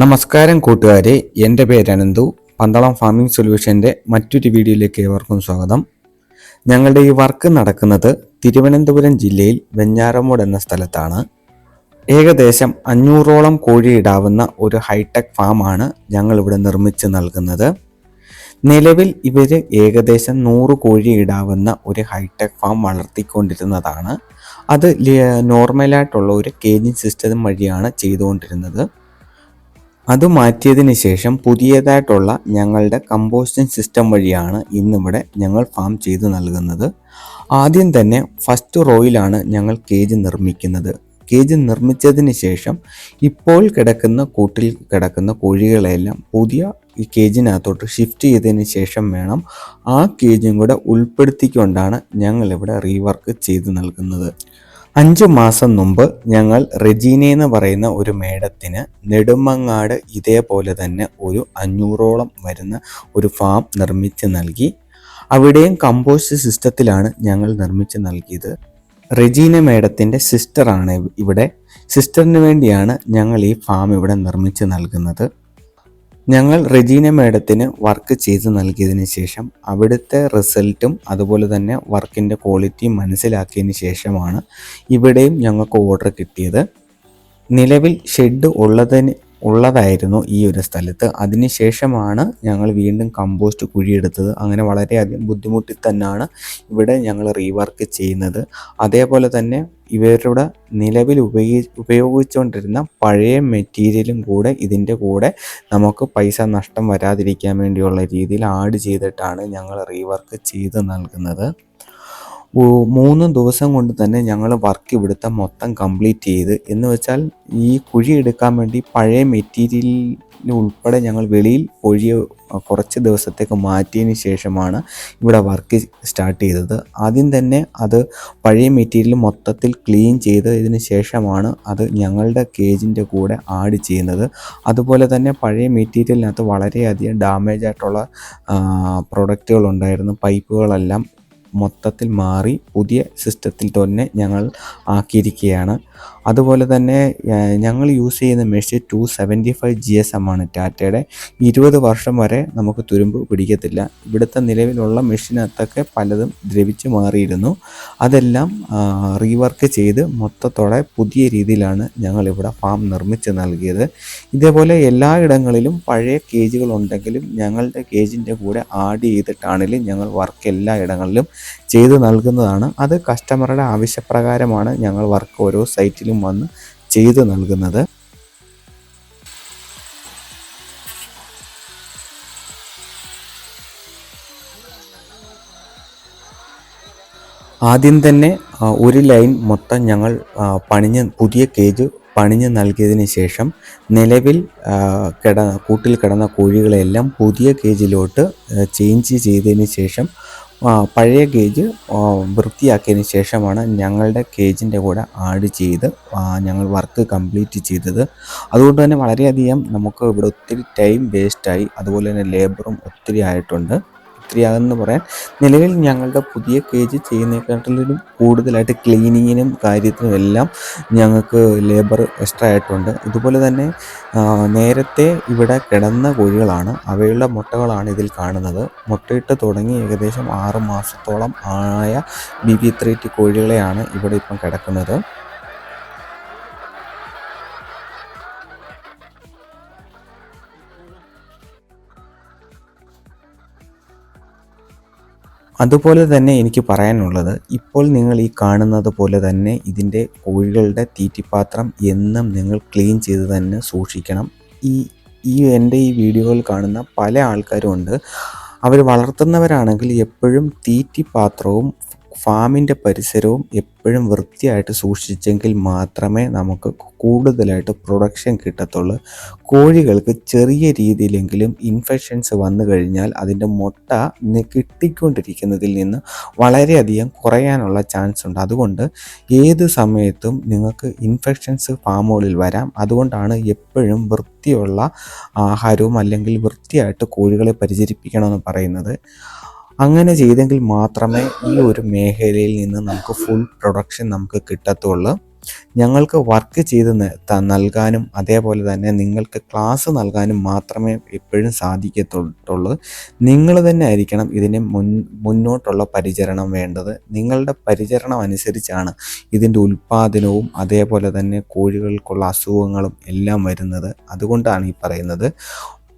നമസ്കാരം കൂട്ടുകാരെ എന്റെ പേര് അനന്തു. പന്തളം ഫാമിംഗ് സൊല്യൂഷന്റെ മറ്റൊരു വീഡിയോയിലേക്ക് ഏവർക്കും സ്വാഗതം. ഞങ്ങളുടെ ഈ വർക്ക് നടക്കുന്നത് തിരുവനന്തപുരം ജില്ലയിൽ വെഞ്ഞാറമൂട് എന്ന സ്ഥലത്താണ്. ഏകദേശം അഞ്ഞൂറോളം കോഴി ഇടാവുന്ന ഒരു ഹൈടെക് ഫാമാണ് ഞങ്ങളിവിടെ നിർമ്മിച്ച് നൽകുന്നത്. നിലവിൽ ഇവർ ഏകദേശം നൂറ് കോഴി ഇടാവുന്ന ഒരു ഹൈടെക് ഫാം വളർത്തിക്കൊണ്ടിരുന്നതാണ്. അത് നോർമലായിട്ടുള്ള ഒരു കേജിങ് സിസ്റ്റം വഴിയാണ് ചെയ്തുകൊണ്ടിരുന്നത്. അത് മാറ്റിയതിന് ശേഷം പുതിയതായിട്ടുള്ള ഞങ്ങളുടെ കമ്പോസ്റ്റിംഗ് സിസ്റ്റം വഴിയാണ് ഇന്നിവിടെ ഞങ്ങൾ ഫാം ചെയ്തു നൽകുന്നത്. ആദ്യം തന്നെ ഫസ്റ്റ് റോയിലാണ് ഞങ്ങൾ കേജ് നിർമ്മിക്കുന്നത്. കേജ് നിർമ്മിച്ചതിന് ശേഷം ഇപ്പോൾ കിടക്കുന്ന കൂട്ടിൽ കിടക്കുന്ന കോഴികളെല്ലാം പുതിയ ഈ കേജിനകത്തോട്ട് ഷിഫ്റ്റ് ചെയ്തതിന് ശേഷം വേണം ആ കേജും കൂടെ ഉൾപ്പെടുത്തിക്കൊണ്ടാണ് ഞങ്ങളിവിടെ റീവർക്ക് ചെയ്തു നൽകുന്നത്. അഞ്ചു മാസം മുമ്പ് ഞങ്ങൾ റെജീന എന്ന് പറയുന്ന ഒരു മേഡത്തിന് നെടുമങ്ങാട് ഇതേപോലെ തന്നെ ഒരു അഞ്ഞൂറോളം വരുന്ന ഒരു ഫാം നിർമ്മിച്ച് നൽകി. അവിടെയും കമ്പോസ്റ്റ് സിസ്റ്റത്തിലാണ് ഞങ്ങൾ നിർമ്മിച്ച് നൽകിയത്. റെജീന മേഡത്തിന്റെ സിസ്റ്ററാണ് ഇവിടെ. സിസ്റ്ററിന് വേണ്ടിയാണ് ഞങ്ങൾ ഈ ഫാം ഇവിടെ നിർമ്മിച്ച് നൽകുന്നത്. ഞങ്ങൾ റെജീന മേഡത്തിന് വർക്ക് ചെയ്ത് നൽകിയതിന് ശേഷം അവിടുത്തെ റിസൾട്ടും അതുപോലെ തന്നെ വർക്കിന്റെ ക്വാളിറ്റിയും മനസ്സിലാക്കിയതിന് ശേഷമാണ് ഇവിടെയും ഞങ്ങൾക്ക് ഓർഡർ കിട്ടിയത്. നിലവിൽ ഷെഡ് ഉള്ളതിന് ഉള്ളതായിരുന്നു ഈ ഒരു സ്ഥലത്ത്. അതിനുശേഷമാണ് ഞങ്ങൾ വീണ്ടും കമ്പോസ്റ്റ് കുഴിയെടുത്തത്. അങ്ങനെ വളരെയധികം ബുദ്ധിമുട്ടി തന്നെയാണ് ഇവിടെ ഞങ്ങൾ റീവർക്ക് ചെയ്യുന്നത്. അതേപോലെ തന്നെ ഇവരുടെ നിലവിൽ ഉപയോഗി ഉപയോഗിച്ചുകൊണ്ടിരുന്ന പഴയ മെറ്റീരിയലും കൂടെ ഇതിന്റെ കൂടെ നമുക്ക് പൈസ നഷ്ടം വരാതിരിക്കാൻ വേണ്ടിയുള്ള രീതിയിൽ ആഡ് ചെയ്തിട്ടാണ് ഞങ്ങൾ റീവർക്ക് ചെയ്ത് നൽകുന്നത്. മൂന്ന് ദിവസം കൊണ്ട് തന്നെ ഞങ്ങൾ വർക്ക് ഇവിടുത്തെ മൊത്തം കംപ്ലീറ്റ് ചെയ്ത്. എന്ന് വെച്ചാൽ ഈ കുഴി എടുക്കാൻ വേണ്ടി പഴയ മെറ്റീരിയലിൽ ഉൾപ്പെടെ ഞങ്ങൾ വെളിയിൽ കുഴി കുറച്ച് ദിവസത്തേക്ക് മാറ്റിയതിന് ശേഷമാണ് ഇവിടെ വർക്ക് സ്റ്റാർട്ട് ചെയ്തത്. ആദ്യം തന്നെ അത് പഴയ മെറ്റീരിയൽ മൊത്തത്തിൽ ക്ലീൻ ചെയ്തതിന് ശേഷമാണ് അത് ഞങ്ങളുടെ കേജിന്റെ കൂടെ ആഡ് ചെയ്യുന്നത്. അതുപോലെ തന്നെ പഴയ മെറ്റീരിയലിനകത്ത് വളരെയധികം ഡാമേജ് ആയിട്ടുള്ള പ്രൊഡക്റ്റുകൾ ഉണ്ടായിരുന്നു. പൈപ്പുകളെല്ലാം മൊത്തത്തിൽ മാറി പുതിയ സിസ്റ്റത്തിൽ തന്നെ ഞങ്ങൾ ആക്കിയിരിക്കുകയാണ്. അതുപോലെ തന്നെ ഞങ്ങൾ യൂസ് ചെയ്യുന്ന machine two seventy five G S M ആണ് ടാറ്റയുടെ. ഇരുപത് വർഷം വരെ നമുക്ക് തുരുമ്പ് പിടിക്കത്തില്ല. ഇവിടുത്തെ നിലവിലുള്ള മെഷീനകത്തൊക്കെ പലതും ദ്രവിച്ച് മാറിയിരുന്നു. അതെല്ലാം റീവർക്ക് ചെയ്ത് മൊത്തത്തോടെ പുതിയ രീതിയിലാണ് ഞങ്ങൾ ഇവിടെ ഫാം നിർമ്മിച്ച് നൽകിയത്. ഇതേപോലെ എല്ലായിടങ്ങളിലും പഴയ കേജുകൾ ഉണ്ടെങ്കിലും ഞങ്ങളുടെ കേജിന്റെ കൂടെ ആഡ് ചെയ്തിട്ടാണെങ്കിലും ഞങ്ങൾ വർക്ക് എല്ലാ ഇടങ്ങളിലും ചെയ്തു നൽകുന്നതാണ്. അത് കസ്റ്റമറുടെ ആവശ്യപ്രകാരമാണ് ഞങ്ങൾ വർക്ക് ഓരോ സൈറ്റിലും വന്ന് ചെയ്ത് നൽകുന്നത്. ആദ്യം തന്നെ ഒരു ലൈൻ മൊത്തം ഞങ്ങൾ പണിഞ്ഞ് പുതിയ കേജ് പണിഞ്ഞ് നൽകിയതിന് ശേഷം നിലവിൽ കിട കൂട്ടിൽ കിടന്ന കോഴികളെല്ലാം പുതിയ കേജിലോട്ട് ചേഞ്ച് ചെയ്തതിന് ശേഷം പഴയ കേജ് വൃത്തിയാക്കിയതിന് ശേഷമാണ് ഞങ്ങളുടെ കേജിന്റെ കൂടെ ആഡ് ചെയ്ത് ഞങ്ങൾ വർക്ക് കംപ്ലീറ്റ് ചെയ്തത്. അതുകൊണ്ട് തന്നെ വളരെയധികം നമുക്ക് ഇവിടെ ഒത്തിരി ടൈം വേസ്റ്റായി അതുപോലെ തന്നെ ലേബറും ഒത്തിരി ആയിട്ടുണ്ട്. ഒത്തിരിയാകുമെന്ന് പറയാൻ നിലവിൽ ഞങ്ങളുടെ പുതിയ കേജ് ചെയ്യുന്നതിനെക്കാട്ടിലും കൂടുതലായിട്ട് ക്ലീനിങ്ങിനും കാര്യത്തിനും എല്ലാം ഞങ്ങൾക്ക് ലേബർ എക്സ്ട്രാ ആയിട്ടുണ്ട്. ഇതുപോലെ തന്നെ നേരത്തെ ഇവിടെ കിടന്ന കോഴികളാണ്. അവയുടെ മുട്ടകളാണ് ഇതിൽ കാണുന്നത്. മുട്ടയിട്ട് തുടങ്ങി ഏകദേശം ആറ് മാസത്തോളം ആയ ബി ബി ത്രീ ടി കോഴികളെയാണ് ഇവിടെ ഇപ്പം കിടക്കുന്നത്. അതുപോലെ തന്നെ എനിക്ക് പറയാനുള്ളത് ഇപ്പോൾ നിങ്ങൾ ഈ കാണുന്നത് പോലെ തന്നെ ഇതിന്റെ കോഴികളുടെ തീറ്റിപ്പാത്രം എന്നും നിങ്ങൾ ക്ലീൻ ചെയ്ത് തന്നെ സൂക്ഷിക്കണം. ഈ ഈ എന്റെ ഈ വീഡിയോകൾ കാണുന്ന പല ആൾക്കാരും ഉണ്ട്. അവർ വളർത്തുന്നവരാണെങ്കിൽ എപ്പോഴും തീറ്റിപ്പാത്രവും ഫാമിന്റെ പരിസരവും എപ്പോഴും വൃത്തിയായിട്ട് സൂക്ഷിച്ചെങ്കിൽ മാത്രമേ നമുക്ക് കൂടുതലായിട്ട് പ്രൊഡക്ഷൻ കിട്ടത്തുള്ളൂ. കോഴികൾക്ക് ചെറിയ രീതിയിലെങ്കിലും ഇൻഫെക്ഷൻസ് വന്നു കഴിഞ്ഞാൽ അതിന്റെ മുട്ട കിട്ടിക്കൊണ്ടിരിക്കുന്നതിൽ നിന്ന് വളരെയധികം കുറയാനുള്ള ചാൻസ് ഉണ്ട്. അതുകൊണ്ട് ഏത് സമയത്തും നിങ്ങൾക്ക് ഇൻഫെക്ഷൻസ് ഫാമുകളിൽ വരാം. അതുകൊണ്ടാണ് എപ്പോഴും വൃത്തിയുള്ള ആഹാരവും അല്ലെങ്കിൽ വൃത്തിയായിട്ട് കോഴികളെ പരിചരിപ്പിക്കണമെന്ന് പറയുന്നത്. അങ്ങനെ ചെയ്തെങ്കിൽ മാത്രമേ ഈ ഒരു മേഖലയിൽ നിന്ന് നമുക്ക് ഫുൾ പ്രൊഡക്ഷൻ നമുക്ക് കിട്ടത്തുള്ളൂ. ഞങ്ങൾക്ക് വർക്ക് ചെയ്ത് നൽകാനും അതേപോലെ തന്നെ നിങ്ങൾക്ക് ക്ലാസ് നൽകാനും മാത്രമേ എപ്പോഴും സാധിക്കത്തുള്ളൂ. നിങ്ങൾ തന്നെ ആയിരിക്കണം ഇതിന് മുൻ മുന്നോട്ടുള്ള പരിചരണം വേണ്ടത്. നിങ്ങളുടെ പരിചരണം അനുസരിച്ചാണ് ഇതിന്റെ ഉൽപ്പാദനവും അതേപോലെ തന്നെ കോഴികൾക്കുള്ള അസുഖങ്ങളും എല്ലാം വരുന്നത്. അതുകൊണ്ടാണ് ഈ പറയുന്നത്.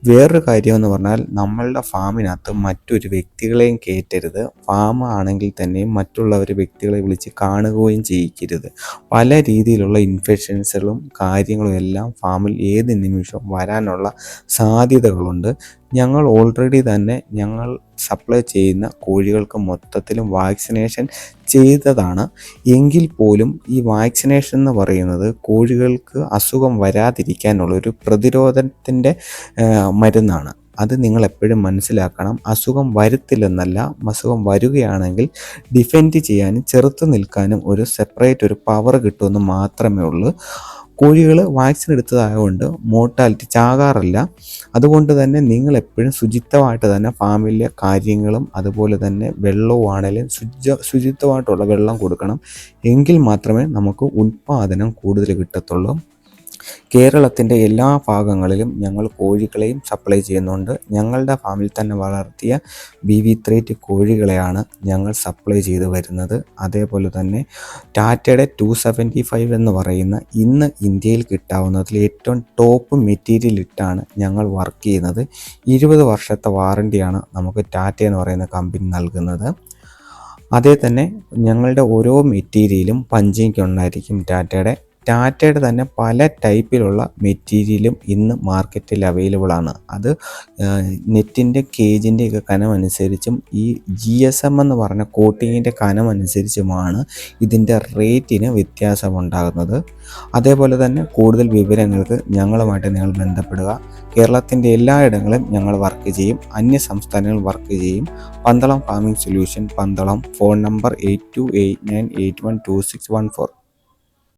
വേറൊരു കാര്യം എന്ന് പറഞ്ഞാൽ നമ്മളുടെ ഫാമിനകത്ത് മറ്റൊരു വ്യക്തികളെയും കയറ്റരുത്. ഫാം ആണെങ്കിൽ തന്നെയും മറ്റുള്ളവർ വ്യക്തികളെ വിളിച്ച് കാണുകയും ചെയ്യിക്കരുത്. പല രീതിയിലുള്ള ഇൻഫെക്ഷൻസുകളും കാര്യങ്ങളും എല്ലാം ഫാമിൽ ഏത് നിമിഷവും വരാനുള്ള സാധ്യതകളുണ്ട്. ഞങ്ങൾ ഓൾറെഡി തന്നെ ഞങ്ങൾ സപ്ലൈ ചെയ്യുന്ന കോഴികൾക്ക് മൊത്തത്തിലും വാക്സിനേഷൻ ചെയ്തതാണ്. എങ്കിൽ പോലും ഈ വാക്സിനേഷൻ എന്ന് പറയുന്നത് കോഴികൾക്ക് അസുഖം വരാതിരിക്കാനുള്ള ഒരു പ്രതിരോധത്തിന്റെ മരുന്നാണ്. അത് നിങ്ങൾ എപ്പോഴും മനസ്സിലാക്കണം. അസുഖം വരുത്തില്ലെന്നല്ല അസുഖം വരികയാണെങ്കിൽ ഡിഫെൻഡ് ചെയ്യാനും ചെറുത്ത് നിൽക്കാനും ഒരു സെപ്പറേറ്റ് ഒരു പവർ കിട്ടുമെന്ന് മാത്രമേ ഉള്ളൂ. കോഴികൾ വാക്സിൻ എടുത്തതായതുകൊണ്ട് മോർട്ടാലിറ്റി ചാകാറില്ല. അതുകൊണ്ട് തന്നെ നിങ്ങൾ എപ്പോഴും ശുചിത്വമായിട്ട് തന്നെ ഫാമിലെ കാര്യങ്ങളും അതുപോലെ തന്നെ വെള്ളവും ആണെങ്കിലും ശുചി ശുചിത്വമായിട്ടുള്ള വെള്ളം കൊടുക്കണം. എങ്കിൽ മാത്രമേ നമുക്ക് ഉൽപ്പാദനം കൂടുതൽ കിട്ടത്തുള്ളൂ. കേരളത്തിന്റെ എല്ലാ ഭാഗങ്ങളിലും ഞങ്ങൾ കോഴികളെയും സപ്ലൈ ചെയ്യുന്നുണ്ട്. ഞങ്ങളുടെ ഫാമിൽ തന്നെ വളർത്തിയ ബി വി ത്രേറ്റ് കോഴികളെയാണ് ഞങ്ങൾ സപ്ലൈ ചെയ്ത് വരുന്നത്. അതേപോലെ തന്നെ ടാറ്റയുടെ ടു സെവന്റി ഫൈവ് എന്ന് പറയുന്ന ഇന്ന് ഇന്ത്യയിൽ കിട്ടാവുന്നതിൽ ഏറ്റവും ടോപ്പ് മെറ്റീരിയൽ ഇട്ടാണ് ഞങ്ങൾ വർക്ക് ചെയ്യുന്നത്. ഇരുപത് വർഷത്തെ വാറണ്ടിയാണ് നമുക്ക് ടാറ്റ എന്ന് പറയുന്ന കമ്പനി നൽകുന്നത്. അതേ തന്നെ ഞങ്ങളുടെ ഓരോ മെറ്റീരിയലും പഞ്ചിങ് ഉണ്ടായിരിക്കും ടാറ്റയുടെ ടാറ്റയുടെ തന്നെ പല ടൈപ്പിലുള്ള മെറ്റീരിയലും ഇന്ന് മാർക്കറ്റിൽ അവൈലബിൾ ആണ്. അത് നെറ്റിന്റെ കേജിന്റെ ഒക്കെ കനമനുസരിച്ചും ഈ ജി എസ് എം എന്ന് പറഞ്ഞ കോട്ടിങ്ങിന്റെ കനമനുസരിച്ചുമാണ് ഇതിന്റെ റേറ്റിന് വ്യത്യാസമുണ്ടാകുന്നത്. അതേപോലെ തന്നെ കൂടുതൽ വിവരങ്ങൾക്ക് ഞങ്ങളുമായിട്ട് നിങ്ങൾ ബന്ധപ്പെടുക. കേരളത്തിന്റെ എല്ലായിടങ്ങളും ഞങ്ങൾ വർക്ക് ചെയ്യും. അന്യ സംസ്ഥാനങ്ങൾ വർക്ക് ചെയ്യും. Pandalam farming solution Pandalam phone number eight two eight nine eight one two six one four